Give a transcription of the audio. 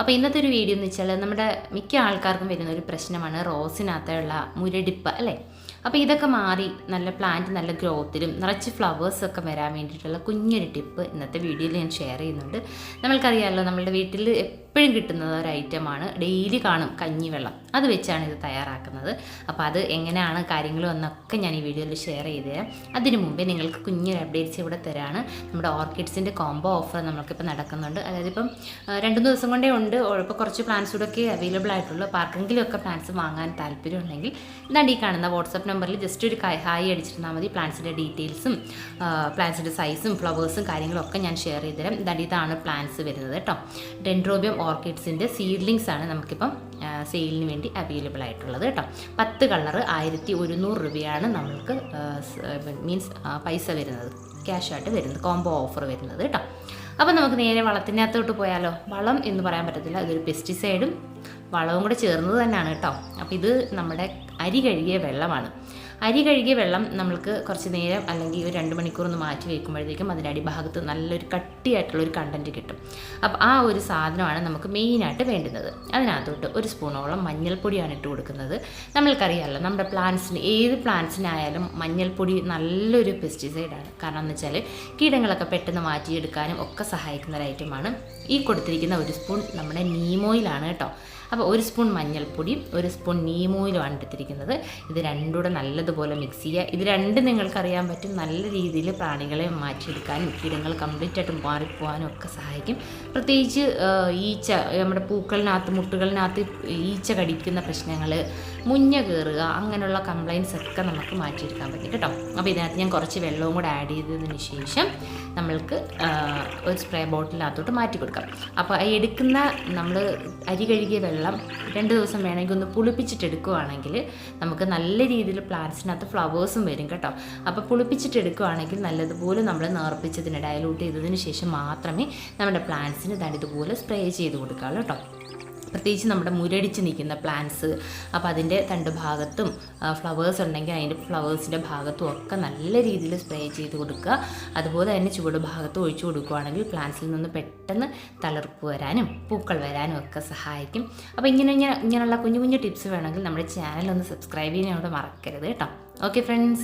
അപ്പോൾ ഇന്നത്തെ ഒരു വീഡിയോ എന്ന് വെച്ചാൽ നമ്മുടെ മിക്ക ആൾക്കാർക്കും വരുന്ന ഒരു പ്രശ്നമാണ് റോസിനകത്തുള്ള മുരടിപ്പ് അല്ലേ? അപ്പോൾ ഇതൊക്കെ മാറി നല്ല പ്ലാന്റ് നല്ല ഗ്രോത്തിലും നിറച്ച് ഫ്ലവേഴ്സൊക്കെ വരാൻ വേണ്ടിയിട്ടുള്ള കുഞ്ഞൊരു ടിപ്പ് ഇന്നത്തെ വീഡിയോയിൽ ഞാൻ ഷെയർ ചെയ്യുന്നുണ്ട്. നമ്മൾക്കറിയാമല്ലോ നമ്മളുടെ വീട്ടിൽ എപ്പോഴും കിട്ടുന്ന ഒരു ഐറ്റമാണ് ഡെയിലി കാണും കഞ്ഞിവെള്ളം അത് വെച്ചാണ് ഇത് തയ്യാറാക്കുന്നത്. അപ്പോൾ അത് എങ്ങനെയാണ് കാര്യങ്ങളും എന്നൊക്കെ ഞാൻ ഈ വീഡിയോയിൽ ഷെയർ ചെയ്ത് തരാം അതിനു മുമ്പേ നിങ്ങൾക്ക് കുഞ്ഞൊരു അപ്ഡേറ്റ്സ് ഇവിടെ തരാണ്. നമ്മുടെ ഓർക്കിഡ്സിന്റെ കോംബോ ഓഫർ നമുക്കിപ്പോൾ നടക്കുന്നുണ്ട്. അതായത് ഇപ്പം രണ്ട് ദിവസം കൊണ്ടേ ഉണ്ട്. ഇപ്പോൾ കുറച്ച് പ്ലാൻസ് കൂടെ ഒക്കെ അവൈലബിൾ ആയിട്ടുള്ളൂ. അപ്പോൾ ആർക്കെങ്കിലും ഒക്കെ പ്ലാൻസ് വാങ്ങാൻ താല്പര്യമുണ്ടെങ്കിൽ ഇതാണ്ട് ഈ കാണുന്ന വാട്സപ്പ് നമ്പറിൽ ജസ്റ്റ് ഒരു കൈ- ഹായ് അടിച്ചിരുന്നാൽ മതി. പ്ലാൻസിന്റെ ഡീറ്റെയിൽസും പ്ലാൻസിന്റെ സൈസും ഫ്ലവേഴ്സും കാര്യങ്ങളൊക്കെ ഞാൻ ഷെയർ ചെയ്ത് തരാം ഇതാണ്ട് ഇതാണ് പ്ലാൻസ് വരുന്നത് കേട്ടോ ഡെൻഡ്രോബിയം ഓർക്കിഡ്സിന്റെ സീഡ്ലിങ്സ് ആണ് നമുക്കിപ്പം സെയിലിന് വേണ്ടി അവൈലബിൾ ആയിട്ടുള്ളത് കേട്ടോ പത്ത് കളർ ആയിരത്തി ഒരുന്നൂറ് രൂപയാണ് നമ്മൾക്ക് മീൻസ് പൈസ വരുന്നത്. ക്യാഷായിട്ട് വരുന്നത്. കോംബോ ഓഫർ വരുന്നത് കേട്ടോ അപ്പോൾ നമുക്ക് നേരെ വളത്തിനകത്തോട്ട് പോയാലോ? വളം എന്ന് പറയാൻ പറ്റത്തില്ല. ഇതൊരു പെസ്റ്റിസൈഡും വളവും കൂടെ ചേർന്നത് തന്നെയാണ് കേട്ടോ. അപ്പോൾ ഇത് നമ്മുടെ അരി കഴുകിയ വെള്ളമാണ്. അരി കഴുകിയ വെള്ളം നമ്മൾക്ക് കുറച്ച് നേരം അല്ലെങ്കിൽ ഒരു രണ്ട് മണിക്കൂർ ഒന്ന് മാറ്റി വെക്കുമ്പോഴത്തേക്കും അതിന്റെ അടിഭാഗത്ത് നല്ലൊരു കട്ടിയായിട്ടുള്ള ഒരു കണ്ടന്റ് കിട്ടും. അപ്പോൾ ആ ഒരു സാധനമാണ് നമുക്ക് മെയിനായിട്ട് വേണ്ടുന്നത്. അതിനകത്തോട്ട് ഒരു സ്പൂണോളം മഞ്ഞൾപ്പൊടിയാണ് ഇട്ട് കൊടുക്കുന്നത്. നമ്മൾക്കറിയാമല്ലോ നമ്മുടെ പ്ലാന്റ്സിന് ഏത് പ്ലാന്റ്സിനായാലും മഞ്ഞൾപ്പൊടി നല്ലൊരു പെസ്റ്റിസൈഡാണ് കാരണം എന്ന് വെച്ചാൽ കീടങ്ങളൊക്കെ പെട്ടെന്ന് മാറ്റിയെടുക്കാനും ഒക്കെ സഹായിക്കുന്ന ഒരു ഐറ്റമാണ് ഈ കൊടുത്തിരിക്കുന്ന ഒരു സ്പൂൺ നമ്മുടെ നീമോയിലാണ് കേട്ടോ. അപ്പോൾ ഒരു സ്പൂൺ മഞ്ഞൾപ്പൊടിയും ഒരു സ്പൂൺ നീമോയിലുമാണ് എടുത്തിരിക്കുന്നത്. ഇത് രണ്ടും കൂടെ നല്ലതുപോലെ മിക്സ് ചെയ്യുക. ഇത് രണ്ടും നിങ്ങൾക്കറിയാൻ പറ്റും. നല്ല രീതിയിൽ പ്രാണികളെ മാറ്റിയെടുക്കാനും കീടങ്ങൾ കംപ്ലീറ്റ് ആയിട്ട് മാറിപ്പോകാനും ഒക്കെ സഹായിക്കും. പ്രത്യേകിച്ച് ഈച്ച നമ്മുടെ പൂക്കളിനകത്ത് മുട്ടുകളിനകത്ത് ഈച്ച കടിക്കുന്ന പ്രശ്നങ്ങൾ മുഞ്ഞ കയറുക അങ്ങനെയുള്ള കംപ്ലയിൻസ് ഒക്കെ നമുക്ക് മാറ്റിയെടുക്കാൻ പറ്റും കേട്ടോ. അപ്പോൾ ഇതിനകത്ത് ഞാൻ കുറച്ച് വെള്ളവും കൂടെ ആഡ് ചെയ്തതിന് ശേഷം നമ്മൾക്ക് ഒരു സ്പ്രേ ബോട്ടിലിനകത്തോട്ട് മാറ്റി കൊടുക്കാം അപ്പോൾ എടുക്കുന്ന നമ്മൾ അരി കഴുകിയ വെള്ളം രണ്ട് ദിവസം വേണമെങ്കിൽ ഒന്ന് പുളിപ്പിച്ചിട്ടെടുക്കുകയാണെങ്കിൽ നമുക്ക് നല്ല രീതിയിൽ പ്ലാന്റ്സിനകത്ത് ഫ്ലവേഴ്സും വരും കേട്ടോ. അപ്പോൾ പുളിപ്പിച്ചിട്ടെടുക്കുകയാണെങ്കിൽ നല്ലതുപോലെ നമ്മൾ നേർപ്പിച്ചതിന് ഡയലൂട്ട് ചെയ്തതിന് ശേഷം മാത്രമേ നമ്മുടെ പ്ലാന്റ്സിന് ഇതുപോലെ സ്പ്രേ ചെയ്ത് കൊടുക്കാവുള്ളൂ കേട്ടോ. പ്രത്യേകിച്ച് നമ്മുടെ മുരടിച്ച് നിൽക്കുന്ന പ്ലാന്റ്സ് അപ്പോൾ അതിന്റെ തണ്ട് ഭാഗത്തും ഫ്ലവേഴ്സ് ഉണ്ടെങ്കിൽ അതിന്റെ ഫ്ലവേഴ്സിന്റെ ഭാഗത്തും ഒക്കെ നല്ല രീതിയിൽ സ്പ്രേ ചെയ്ത് കൊടുക്കുക. അതുപോലെ തന്നെ ചുവട് ഭാഗത്ത് ഒഴിച്ചു കൊടുക്കുകയാണെങ്കിൽ പ്ലാന്റ്സിൽ നിന്ന് പെട്ടെന്ന് തളർപ്പ് വരാനും പൂക്കൾ വരാനും ഒക്കെ സഹായിക്കും. അപ്പോൾ ഇങ്ങനെ ഇങ്ങനെ ഇങ്ങനെയുള്ള കുഞ്ഞു കുഞ്ഞു ടിപ്സ് വേണമെങ്കിൽ നമ്മുടെ ചാനൽ ഒന്ന് സബ്സ്ക്രൈബ് ചെയ്യാനോട് മറക്കരുത് കേട്ടോ. Okay friends